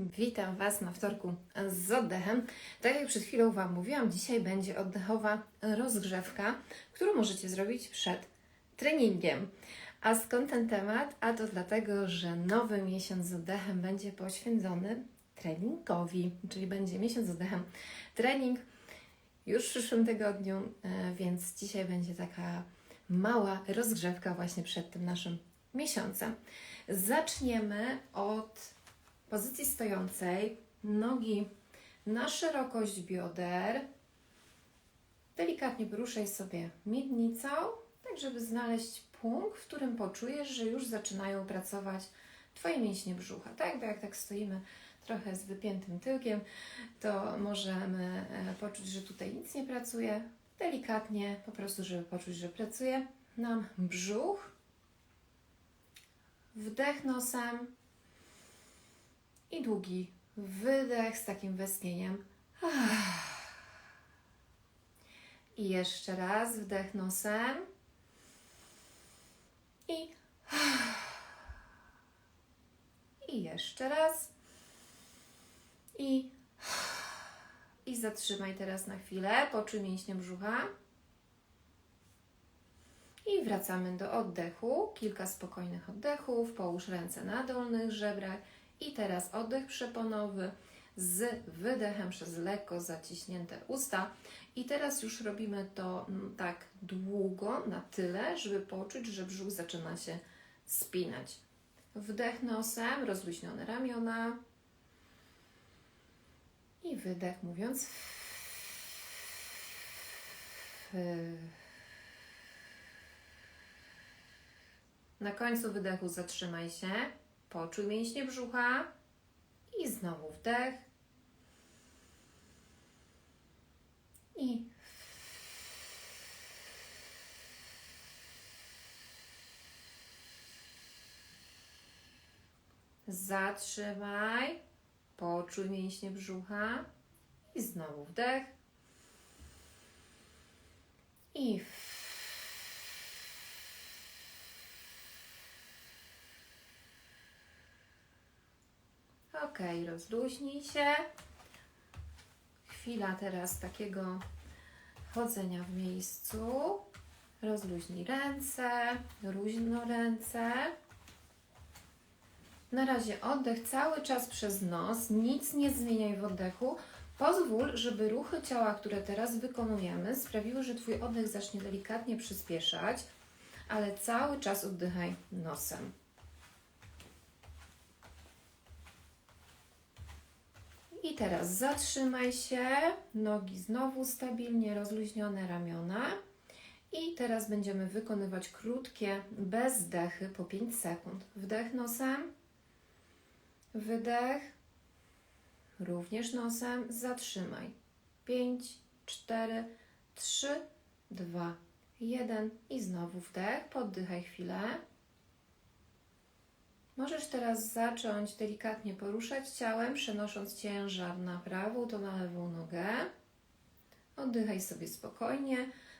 Witam Was na wtorku z oddechem. Tak jak przed chwilą Wam mówiłam, dzisiaj będzie oddechowa rozgrzewka, którą możecie zrobić przed treningiem. A skąd ten temat? A to dlatego, że nowy miesiąc z oddechem będzie poświęcony treningowi, czyli będzie miesiąc z oddechem trening już w przyszłym tygodniu, e, więc dzisiaj będzie taka mała rozgrzewka właśnie przed tym naszym miesiącem. Zaczniemy od pozycji stojącej, nogi na szerokość bioder. Delikatnie poruszaj sobie miednicą, tak żeby znaleźć punkt, w którym poczujesz, że już zaczynają pracować Twoje mięśnie brzucha. Tak, bo jak tak stoimy trochę z wypiętym tyłkiem, to możemy e, poczuć, że tutaj nic nie pracuje. Delikatnie, po prostu, żeby poczuć, że pracuje nam brzuch. Wdech nosem i długi wydech z takim westchnieniem. I jeszcze raz wdech nosem i i jeszcze raz i i zatrzymaj teraz na chwilę, poczuj mięśnie brzucha. I wracamy do oddechu. Kilka spokojnych oddechów. Połóż ręce na dolnych żebrach. I teraz oddech przeponowy z wydechem przez lekko zaciśnięte usta. I teraz już robimy to mm, tak długo, na tyle, żeby poczuć, że brzuch zaczyna się spinać. Wdech nosem, rozluźnione ramiona. I wydech mówiąc. Na końcu wydechu zatrzymaj się, poczuj mięśnie brzucha i znowu wdech. I zatrzymaj, poczuj mięśnie brzucha i znowu wdech. I Ok, rozluźnij się. Chwila teraz takiego chodzenia w miejscu. Rozluźnij ręce, luźno ręce. Na razie oddech cały czas przez nos, nic nie zmieniaj w oddechu. Pozwól, żeby ruchy ciała, które teraz wykonujemy, sprawiły, że Twój oddech zacznie delikatnie przyspieszać, ale cały czas oddychaj nosem. I teraz zatrzymaj się, nogi znowu stabilnie rozluźnione ramiona. I teraz będziemy wykonywać krótkie bezdechy po 5 sekund. Wdech nosem, wydech, również nosem, zatrzymaj. 5, 4, 3, 2, 1 i znowu wdech, poddychaj chwilę. Możesz teraz zacząć delikatnie poruszać ciałem, przenosząc ciężar na prawą, to na lewą nogę. Oddychaj sobie spokojnie.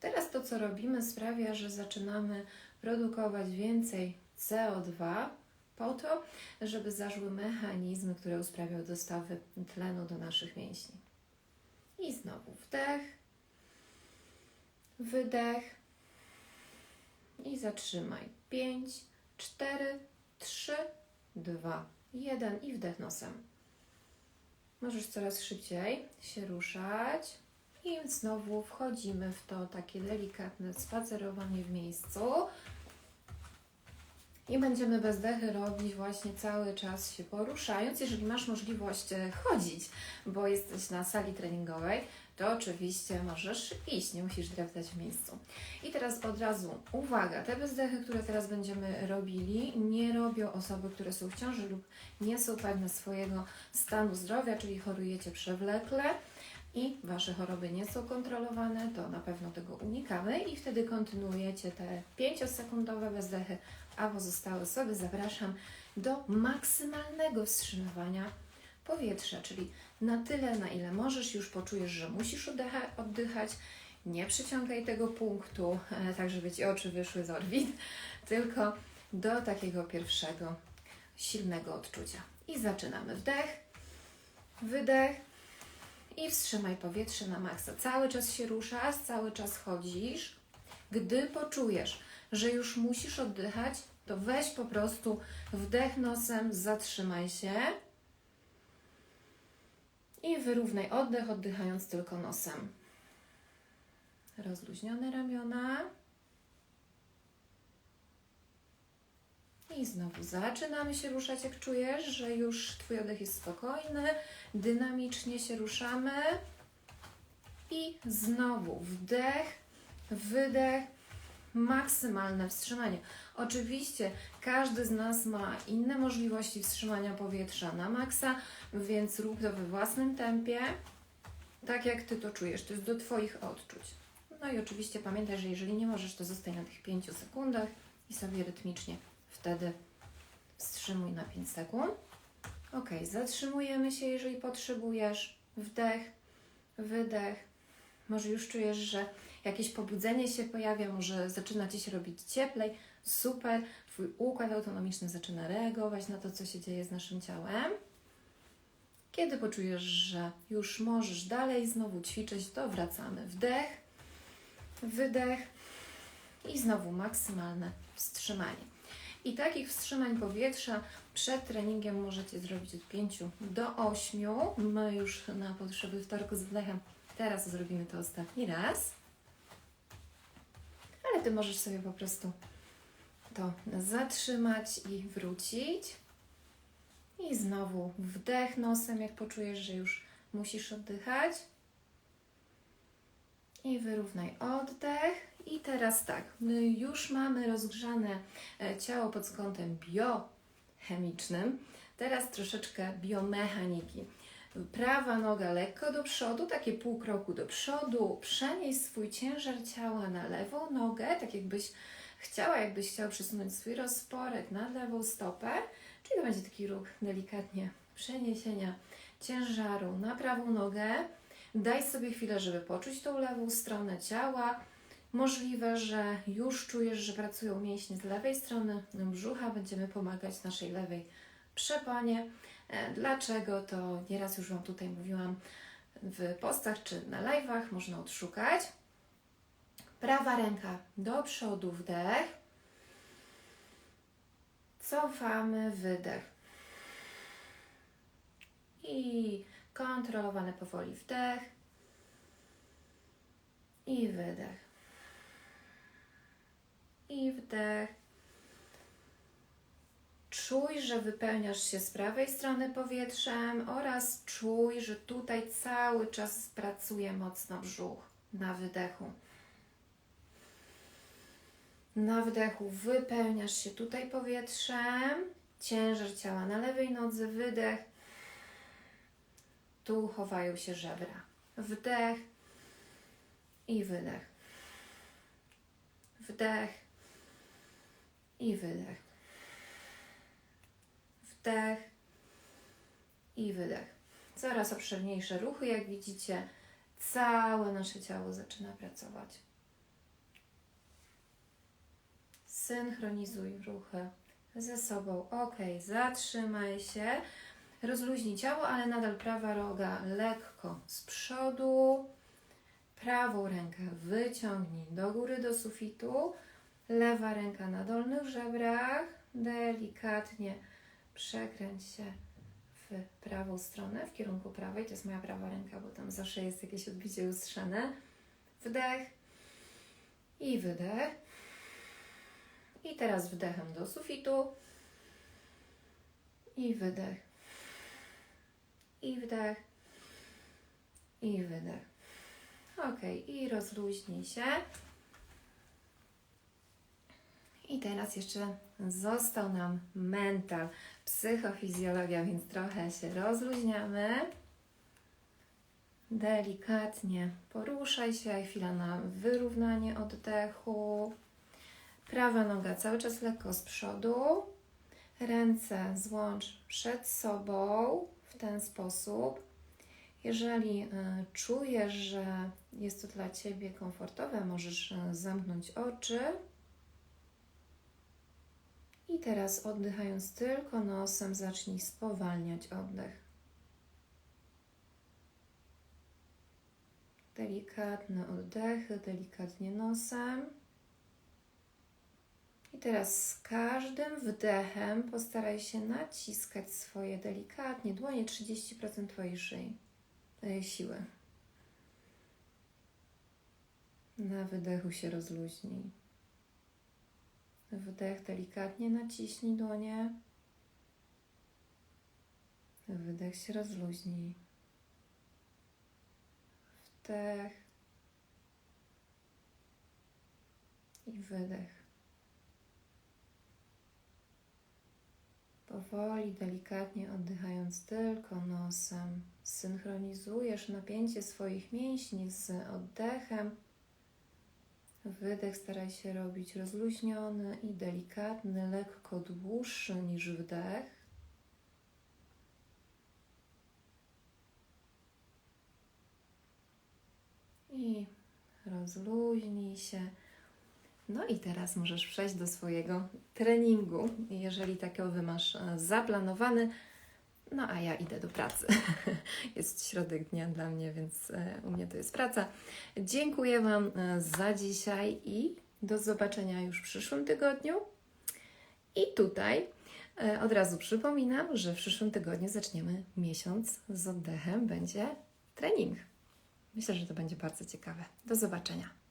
Teraz to, co robimy, sprawia, że zaczynamy produkować więcej CO2 po to, żeby zaszły mechanizmy, które usprawiają dostawy tlenu do naszych mięśni. I znowu wdech, wydech i zatrzymaj. 5, 4, 3, 2, 1 i wdech nosem. Możesz coraz szybciej się ruszać i znowu wchodzimy w to takie delikatne spacerowanie w miejscu. I będziemy bezdechy robić właśnie cały czas się poruszając. Jeżeli masz możliwość e, chodzić, bo jesteś na sali treningowej, to oczywiście możesz iść, nie musisz dreptać w miejscu. I teraz od razu uwaga, te bezdechy, które teraz będziemy robili, nie robią osoby, które są w ciąży lub nie są pewne swojego stanu zdrowia, czyli chorujecie przewlekle i Wasze choroby nie są kontrolowane, to na pewno tego unikamy i wtedy kontynuujecie te 5-sekundowe bezdechy, a pozostałe osoby zapraszam do maksymalnego wstrzymywania powietrza, czyli na tyle, na ile możesz, już poczujesz, że musisz oddycha- oddychać. Nie przyciągaj tego punktu, tak żeby ci oczy wyszły z orbit, tylko do takiego pierwszego silnego odczucia. I zaczynamy wdech. wydech i wstrzymaj powietrze na maksa. Cały czas się ruszasz, cały czas chodzisz. Gdy poczujesz, że już musisz oddychać, to weź po prostu wdech nosem, zatrzymaj się i wyrównaj oddech, oddychając tylko nosem. Rozluźnione ramiona. I znowu zaczynamy się ruszać, jak czujesz, że już Twój oddech jest spokojny. Dynamicznie się ruszamy. I znowu wdech, wydech, maksymalne wstrzymanie. Oczywiście każdy z nas ma inne możliwości wstrzymania powietrza na maksa, więc rób to we własnym tempie, tak jak Ty to czujesz. To jest do Twoich odczuć. No i oczywiście pamiętaj, że jeżeli nie możesz, to zostań na tych 5 sekundach i sobie rytmicznie wtedy wstrzymuj na 5 sekund. Ok, zatrzymujemy się, jeżeli potrzebujesz. Wdech, wydech. Może już czujesz, że jakieś pobudzenie się pojawia, może zaczyna Ci się robić cieplej. Super, Twój układ autonomiczny zaczyna reagować na to, co się dzieje z naszym ciałem. Kiedy poczujesz, że już możesz dalej znowu ćwiczyć, to wracamy. Wdech, wydech i znowu maksymalne wstrzymanie. I takich wstrzymań powietrza przed treningiem możecie zrobić od 5 do 8. My już na potrzeby wtorku z wdechem teraz zrobimy to ostatni raz. Ty możesz sobie po prostu to zatrzymać i wrócić. I znowu wdech nosem, jak poczujesz, że już musisz oddychać. I wyrównaj oddech. I teraz tak, my już mamy rozgrzane e, ciało pod kątem biochemicznym. Teraz troszeczkę biomechaniki. Prawa noga lekko do przodu, takie pół kroku do przodu. Przenieś swój ciężar ciała na lewą nogę, tak jakbyś chciała, jakbyś chciał przesunąć swój rozporek na lewą stopę. Czyli to będzie taki ruch delikatnie przeniesienia ciężaru na prawą nogę. Daj sobie chwilę, żeby poczuć tą lewą stronę ciała. Możliwe, że już czujesz, że pracują mięśnie z lewej strony brzucha. Będziemy pomagać naszej lewej przeponie. E, Dlaczego? To nieraz już Wam tutaj mówiłam w postach czy na live'ach, można odszukać. Prawa ręka do przodu, wdech. Cofamy, wydech. I kontrolowany powoli wdech. I wydech. I wdech. Czuj, że wypełniasz się z prawej strony powietrzem oraz czuj, że tutaj cały czas pracuje mocno brzuch na wydechu. Na wdechu wypełniasz się tutaj powietrzem, ciężar ciała na lewej nodze, wydech. Tu chowają się żebra. Wdech i wydech. Wdech i wydech. Wdech i wydech. Coraz obszerniejsze ruchy, jak widzicie, całe nasze ciało zaczyna pracować. Synchronizuj ruchy ze sobą. Ok, zatrzymaj się. Rozluźnij ciało, ale nadal prawa roga lekko z przodu. Prawą rękę wyciągnij do góry, do sufitu. Lewa ręka na dolnych żebrach. Delikatnie przekręć się w prawą stronę, w kierunku prawej. To jest moja prawa ręka, bo tam zawsze jest jakieś odbicie lustrzane. Wdech i wydech. I teraz wdechem do sufitu. I wydech. I wdech. I wydech. Ok, i rozluźnij się. I teraz jeszcze został nam mental, psychofizjologia, więc trochę się rozluźniamy. Delikatnie poruszaj się, chwila na wyrównanie oddechu. Prawa noga cały czas lekko z przodu. Ręce złącz przed sobą w ten sposób. Jeżeli y, czujesz, że jest to dla Ciebie komfortowe, możesz y, zamknąć oczy. I teraz oddychając tylko nosem, zacznij spowalniać oddech. Delikatne oddechy, delikatnie nosem. I teraz z każdym wdechem postaraj się naciskać swoje delikatnie dłonie 30% Twojej szyi, siły. Na wydechu się rozluźnij. Wdech delikatnie naciśnij dłonie. Wydech się rozluźnij. Wdech i wydech. Powoli, delikatnie oddychając tylko nosem, synchronizujesz napięcie swoich mięśni z oddechem. Wydech staraj się robić rozluźniony i delikatny, lekko dłuższy niż wdech. I rozluźnij się. No i teraz możesz przejść do swojego treningu, jeżeli takowy masz e, zaplanowany. No a ja idę do pracy. Jest środek dnia dla mnie, więc e, u mnie to jest praca. Dziękuję Wam e, za dzisiaj i do zobaczenia już w przyszłym tygodniu. I tutaj e, od razu przypominam, że w przyszłym tygodniu zaczniemy miesiąc z oddechem. Będzie trening. Myślę, że to będzie bardzo ciekawe. Do zobaczenia.